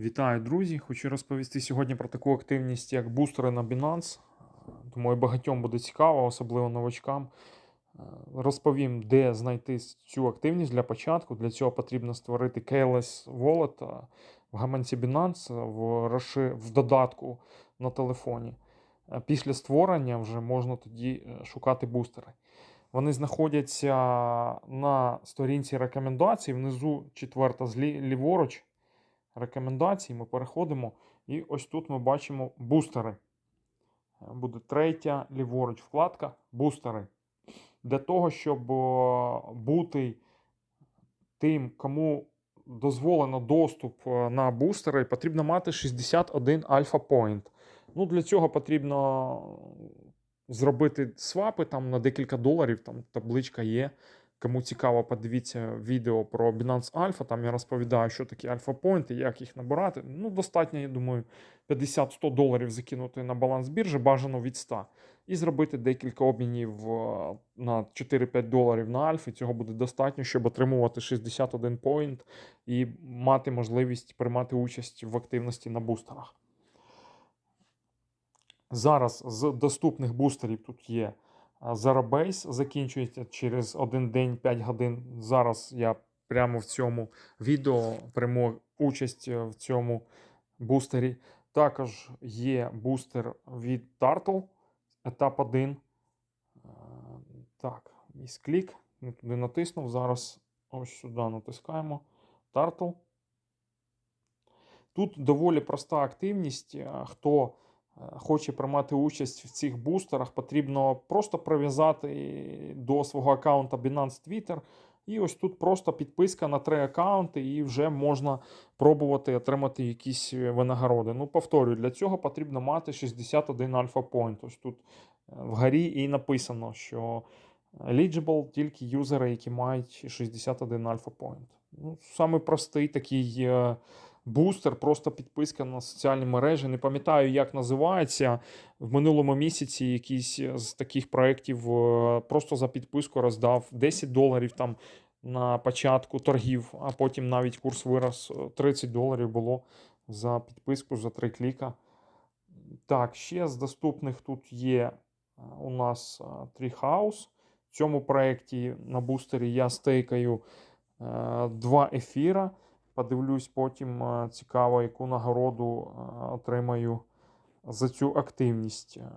Вітаю, друзі! Хочу розповісти сьогодні про таку активність, як бустери на Binance. Думаю, багатьом буде цікаво, особливо новачкам. Розповім, де знайти цю активність для початку. Для цього потрібно створити Keyless Wallet в гаманці Binance в, розши... в додатку на телефоні. Після створення вже можна тоді е, шукати бустери. Вони знаходяться на сторінці рекомендацій. Внизу четверта ліворуч рекомендацій. Ми переходимо. І ось тут ми бачимо бустери. Е, Буде третя ліворуч вкладка бустери. Для того, щоб е, бути тим, кому дозволено доступ е, на бустери, потрібно мати 61 альфа point. Ну, для цього потрібно зробити свапи там на декілька доларів, там табличка є. Кому цікаво, подивіться відео про Binance Alpha. Там я розповідаю, що такі альфа-поінти, як їх набирати. Ну, достатньо, я думаю, 50-100 доларів закинути на баланс біржі, бажано від 100. І зробити декілька обмінів е, на 4-5 доларів на альфі. Цього буде достатньо, щоб отримувати 61 поінт і мати можливість приймати участь в активності на бустерах. Зараз з доступних бустерів тут є Zarabase, закінчується через один день 5 годин. Зараз я прямо в цьому відео прийму участь в цьому бустері. Також є бустер від Turtle, етап 1. Е, Так, місклік. Не туди натиснув. Зараз ось сюди натискаємо. Turtle. Тут доволі проста активність. Е, Хто е, хоче приймати участь в цих бустерах, потрібно просто прив'язати до свого аккаунта Binance Twitter. І ось тут просто підписка на три аккаунти, і вже можна пробувати отримати якісь е, винагороди. Ну, повторюю, для цього потрібно мати 61 альфа point. Ось тут е, вгорі і написано, що eligible тільки юзери, які мають 61 альфа point. Ну, саме простий такий. Е, Бустер, просто підписка на соціальні мережі. Не пам'ятаю, як називається. В минулому місяці якийсь з таких проєктів е, просто за підписку роздав 10 доларів там на початку торгів, а потім навіть курс вирос е, 30 доларів було за підписку за 3 кліка. Так, ще з доступних тут є е, у нас е, Treehouse. В цьому проєкті на бустері я стейкаю е, два ефіра. Подивлюсь потім е, цікаво, яку нагороду е, отримаю за цю активність. Е,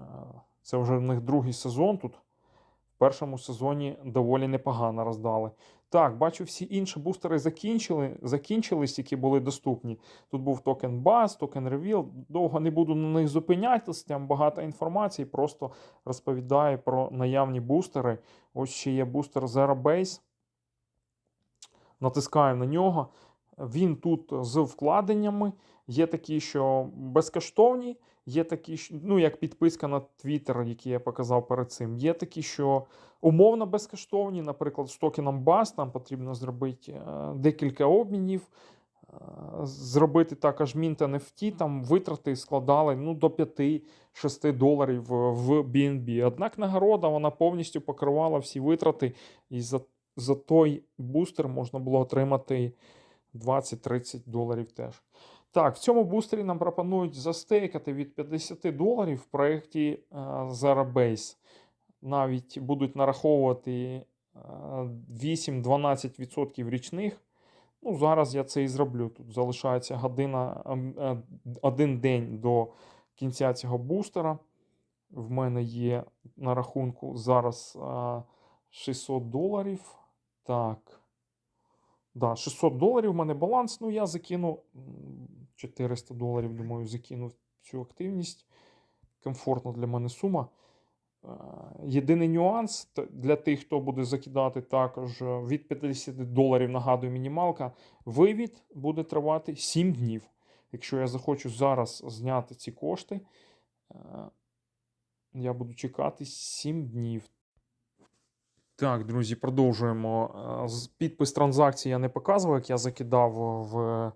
Це вже в них другий сезон тут. В першому сезоні доволі непогано роздали. Так, бачу, всі інші бустери закінчили, закінчились, які були доступні. Тут був токен Buzz, токен Reveal. Довго не буду на них зупинятися, там багато інформації, просто розповідаю про наявні бустери. Ось ще є бустер Zero Base. Натискаю на нього. Він тут з вкладеннями. Є такі, що безкоштовні, є такі, ну, як підписка на Twitter, який я показав перед цим. Є такі, що умовно безкоштовні, наприклад, з токеном BAS, там потрібно зробити е, декілька обмінів. е, Зробити також Mint NFT, там витрати складали ну, до 5-6 доларів в BNB. Однак нагорода вона повністю покривала всі витрати, і за, за той бустер можна було отримати 20-30 доларів теж. Так, в цьому бустері нам пропонують застейкати від 50 доларів в проєкті е, Zarabase. Навіть будуть нараховувати е, 8-12% річних. Ну, зараз я це і зроблю. Тут залишається година, ем, е, один день до кінця цього бустера. В мене є на рахунку зараз е, 600 доларів. Так. Да, 600 доларів в мене баланс. Ну, я закину 400 доларів, думаю, закину цю активність. Комфортна для мене сума. Е, Єдиний нюанс для тих, хто буде закидати також е, від 50 доларів, нагадую, мінімалка. Вивід буде тривати 7 днів. Якщо я захочу зараз зняти ці кошти, е, я буду чекати 7 днів. Так, друзі, продовжуємо. Е, Підпис транзакції я не показував, як я закидав в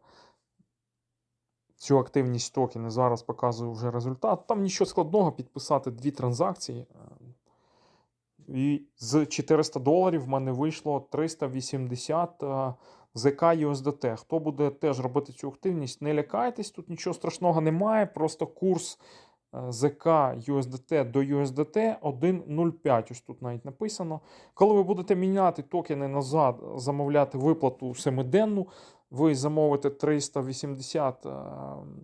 цю активність токени. Зараз показую вже результат. Там нічого складного підписати дві транзакції. Е, І з 400 доларів в мене вийшло 380 е, ЗК USDT. Хто буде теж робити цю активність, не лякайтесь, тут нічого страшного немає. Просто курс е, ЗК USDT до USDT 1.05. Ось тут навіть написано. Коли ви будете міняти токени назад, замовляти виплату семиденну, ви замовите 380 е,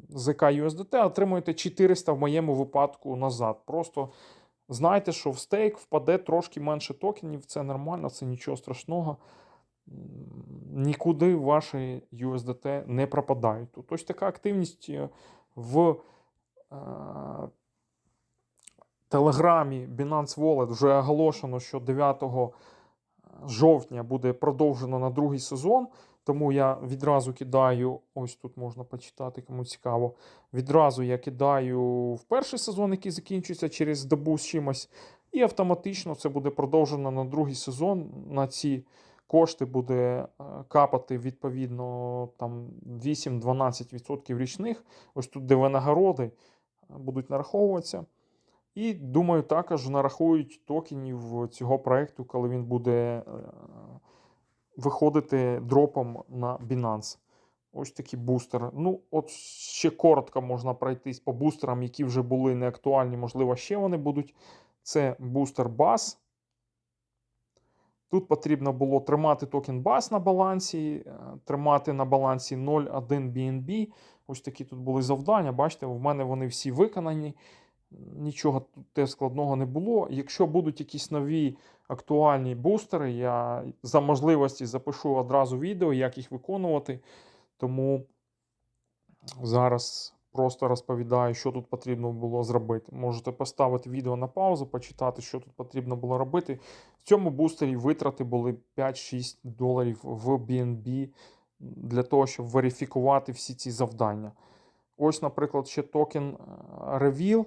ЗК USDT, отримуєте 400 в моєму випадку назад. Просто знайте, що в стейк впаде трошки менше токенів, це нормально, це нічого страшного. Нікуди ваші USDT не пропадають. Тут ось така активність е, в Телеграмі Binance Wallet вже оголошено, що 9 жовтня буде продовжено на другий сезон. Тому я відразу кидаю, ось тут можна почитати, кому цікаво. Відразу я кидаю в перший сезон, який закінчується через добу з чимось, і автоматично це буде продовжено на другий сезон. На ці кошти буде е, капати відповідно там 8-12% річних. Ось тут, де винагороди е, будуть нараховуватися. І думаю, також нарахують токенів цього проекту, коли він буде е, виходити дропом на Binance. Ось такі бустери. Ну, от ще коротко можна пройтись по бустерам, які вже були не актуальні, можливо, ще вони будуть. Це бустер BAS. Тут потрібно було тримати токен BAS на балансі, е, тримати на балансі 0,1 BNB. Ось такі тут були завдання. Бачите, в мене вони всі виконані. Нічого тут складного не було. Якщо будуть якісь нові актуальні бустери, я за можливості запишу одразу відео, як їх виконувати. Тому зараз просто розповідаю, що тут потрібно було зробити. Можете поставити відео на паузу, почитати, що тут потрібно було робити. В цьому бустері витрати були 5-6 доларів в BNB для того, щоб верифікувати всі ці завдання. Ось, наприклад, ще токен е, Reveal,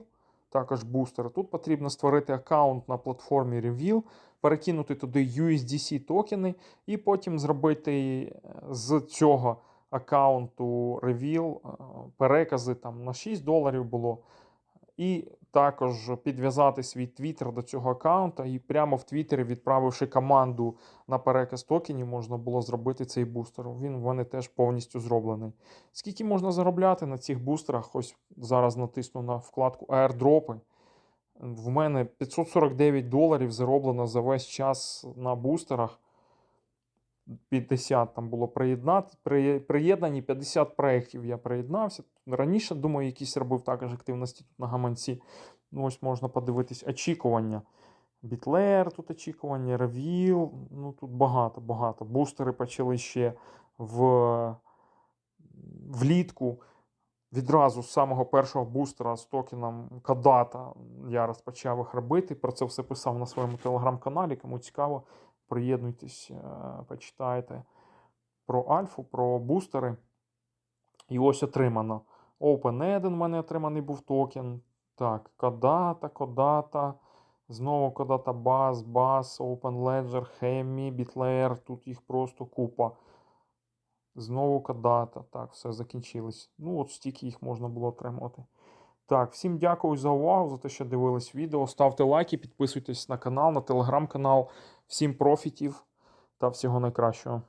також бустер. Тут потрібно створити аккаунт на платформі Reveal, перекинути туди USDC токени, і потім зробити е, з цього аккаунту Reveal е, перекази там на 6 доларів було. І також підв'язати свій твіттер до цього аккаунта, і прямо в Твіттері, відправивши команду на переказ токенів, можна було зробити цей бустер. Він в мене теж повністю зроблений. Скільки можна заробляти на цих бустерах? Ось зараз натисну на вкладку airdropи. В мене 549 доларів зароблено за весь час на бустерах. 50 там було приєднати, при- приєднані 50 проєктів я приєднався. Раніше, думаю, якісь робив також активності тут на гаманці. Ну, ось можна подивитись очікування. Бітлер, тут очікування, Reveal, ну тут багато, багато. Бустери почали ще в, влітку. Відразу з самого першого бустера з токеном Кадата я розпочав їх робити. Про це все писав на своєму телеграм-каналі. Кому цікаво, приєднуйтесь, е, почитайте про альфу, про бустери. І ось отримано. OpenEden в мене отриманий був токен. Так, Кодата, Кодата. Знову Кодата Buzz, Buzz, OpenLedger, Hemi, Bitlayer. Тут їх просто купа. Знову Кодата. Так, все закінчилось. Ну, от стільки їх можна було отримати. Так, всім дякую за увагу, за те, що дивились відео. Ставте лайки, підписуйтесь на канал, на телеграм-канал. Всім профітів та всього найкращого.